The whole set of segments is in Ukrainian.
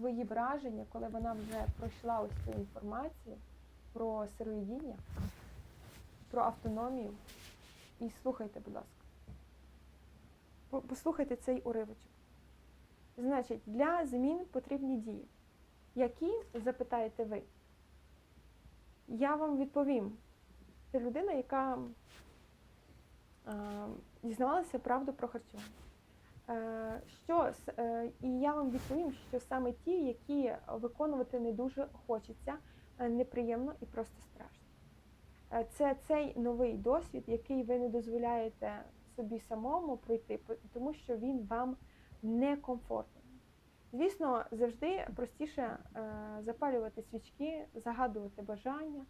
свої враження, коли вона вже пройшла ось цю інформацію про сироїдіння, про автономію. І слухайте, будь ласка. Послухайте цей уривочок. Значить, для змін потрібні дії. Які запитаєте ви? Я вам відповім. Це людина, яка е, дізнавалася правду про харчування. Е, що, е, і я вам відповім, що саме ті, які виконувати не дуже хочеться, е, неприємно і просто страшно. Це цей новий досвід, який ви не дозволяєте собі самому пройти, тому що він вам некомфортний. Звісно, завжди простіше запалювати свічки, загадувати бажання,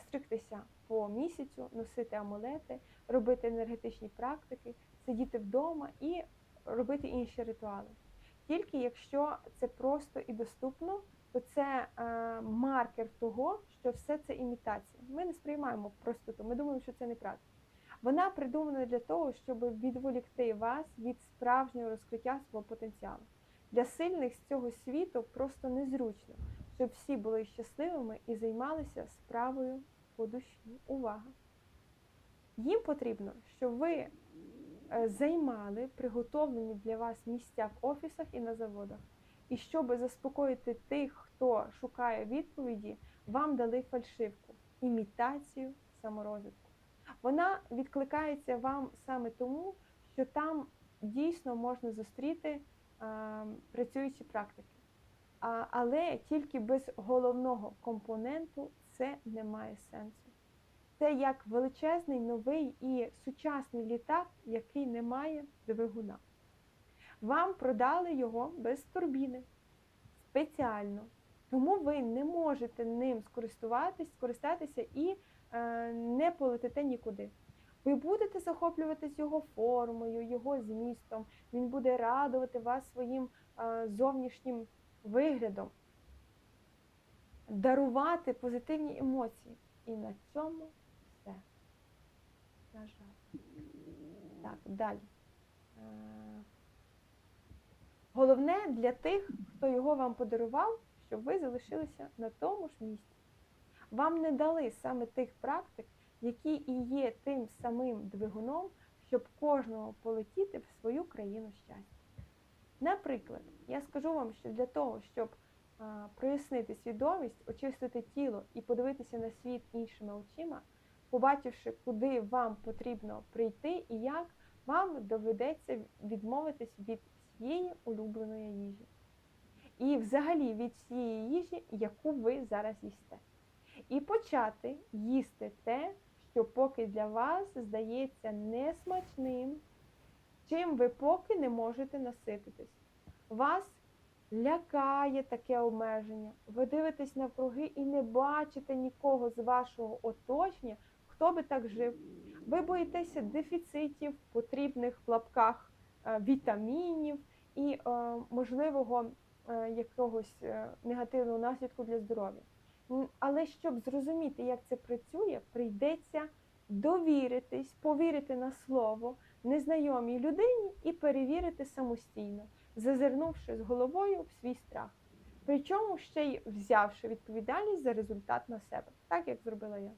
стригтися по місяцю, носити амулети, робити енергетичні практики, сидіти вдома і робити інші ритуали. Тільки якщо це просто і доступно, то це е, маркер того, що все це імітація. Ми не сприймаємо простоту, ми думаємо, що це неправда. Вона придумана для того, щоб відволікти вас від справжнього розкриття свого потенціалу. Для сильних з цього світу просто незручно, щоб всі були щасливими і займалися справою по душі. Увага! Їм потрібно, щоб ви займали приготовлені для вас місця в офісах і на заводах. І щоб заспокоїти тих, хто шукає відповіді, вам дали фальшивку, імітацію саморозвитку. Вона відкликається вам саме тому, що там дійсно можна зустріти а, працюючі практики. Але тільки без головного компоненту це не має сенсу. Це як величезний новий і сучасний літак, який не має двигуна. Вам продали його без турбіни спеціально. Тому ви не можете ним скористуватись, скористатися і е, не полетите нікуди. Ви будете захоплюватись його формою, його змістом. Він буде радувати вас своїм е, зовнішнім виглядом, дарувати позитивні емоції. І на цьому. На жаль. Так, далі. Е, Головне для тих, хто його вам подарував, щоб ви залишилися на тому ж місці. Вам не дали саме тих практик, які і є тим самим двигуном, щоб кожного полетіти в свою країну щастя. Наприклад, я скажу вам, що для того, щоб прояснити свідомість, очистити тіло і подивитися на світ іншими очима, побачивши, куди вам потрібно прийти і як, вам доведеться відмовитись від всієї улюбленої їжі. І взагалі від всієї їжі, яку ви зараз їсте. І почати їсти те, що поки для вас здається несмачним, чим ви поки не можете насититись. Вас лякає таке обмеження. Ви дивитесь навкруги і не бачите нікого з вашого оточення, хто би так жив. Ви боїтеся дефіцитів, потрібних в лапках е, вітамінів і е, можливого е, якогось негативного наслідку для здоров'я. Але щоб зрозуміти, як це працює, прийдеться довіритись, повірити на слово незнайомій людині і перевірити самостійно, зазирнувши з головою в свій страх. Причому ще й взявши відповідальність за результат на себе, так як зробила я.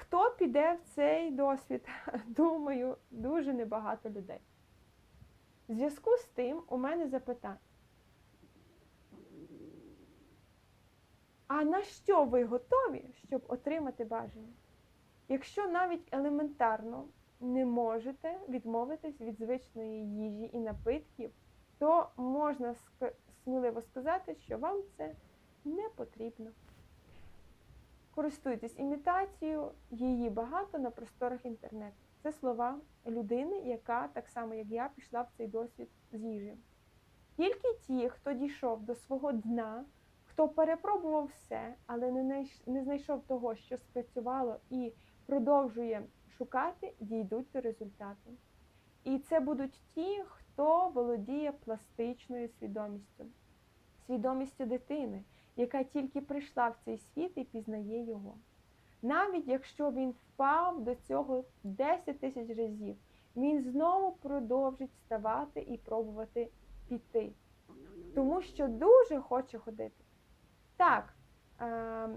Хто піде в цей досвід? Думаю, дуже небагато людей. В зв'язку з тим у мене запитання. А на що ви готові, щоб отримати бажання? Якщо навіть елементарно не можете відмовитись від звичної їжі і напитків, то можна сміливо сказати, що вам це не потрібно. Користуйтесь імітацією, її багато на просторах інтернету. Це слова людини, яка, так само як я, пішла в цей досвід з їжею. Тільки ті, хто дійшов до свого дна, хто перепробував все, але не знайшов того, що спрацювало, і продовжує шукати, дійдуть до результату. І це будуть ті, хто володіє пластичною свідомістю, свідомістю дитини, яка тільки прийшла в цей світ і пізнає його. Навіть якщо він впав до цього 10 тисяч разів, він знову продовжить вставати і пробувати піти. тому що дуже хоче ходити. Так, е,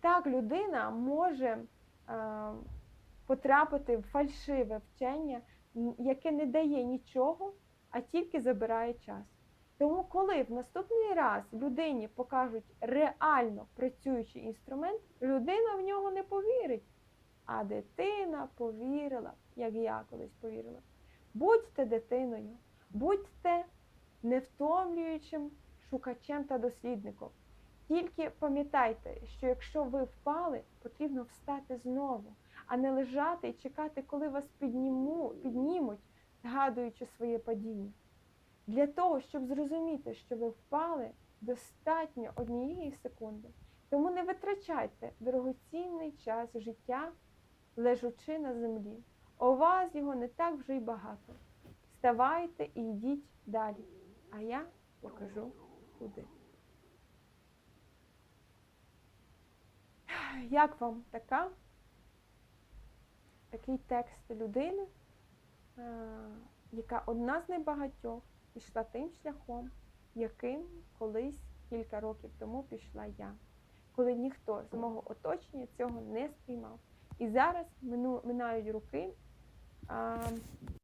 так людина може е, потрапити в фальшиве вчення, яке не дає нічого, а тільки забирає час. Тому, коли в наступний раз людині покажуть реально працюючий інструмент, людина в нього не повірить. А дитина повірила, як я колись повірила. Будьте дитиною, будьте невтомлюючим шукачем та дослідником. Тільки пам'ятайте, що якщо ви впали, потрібно встати знову, а не лежати і чекати, коли вас підніму, піднімуть, згадуючи своє падіння. Для того, щоб зрозуміти, що ви впали, достатньо однієї секунди. Тому не витрачайте дорогоцінний час життя, лежучи на землі. У вас його не так вже й багато. Вставайте і йдіть далі. А я покажу куди. Як вам така? Такий текст людини, е, яка одна з небагатьох пішла тим шляхом, яким колись кілька років тому пішла я, коли ніхто з мого оточення цього не сприймав. І зараз минають роки. а,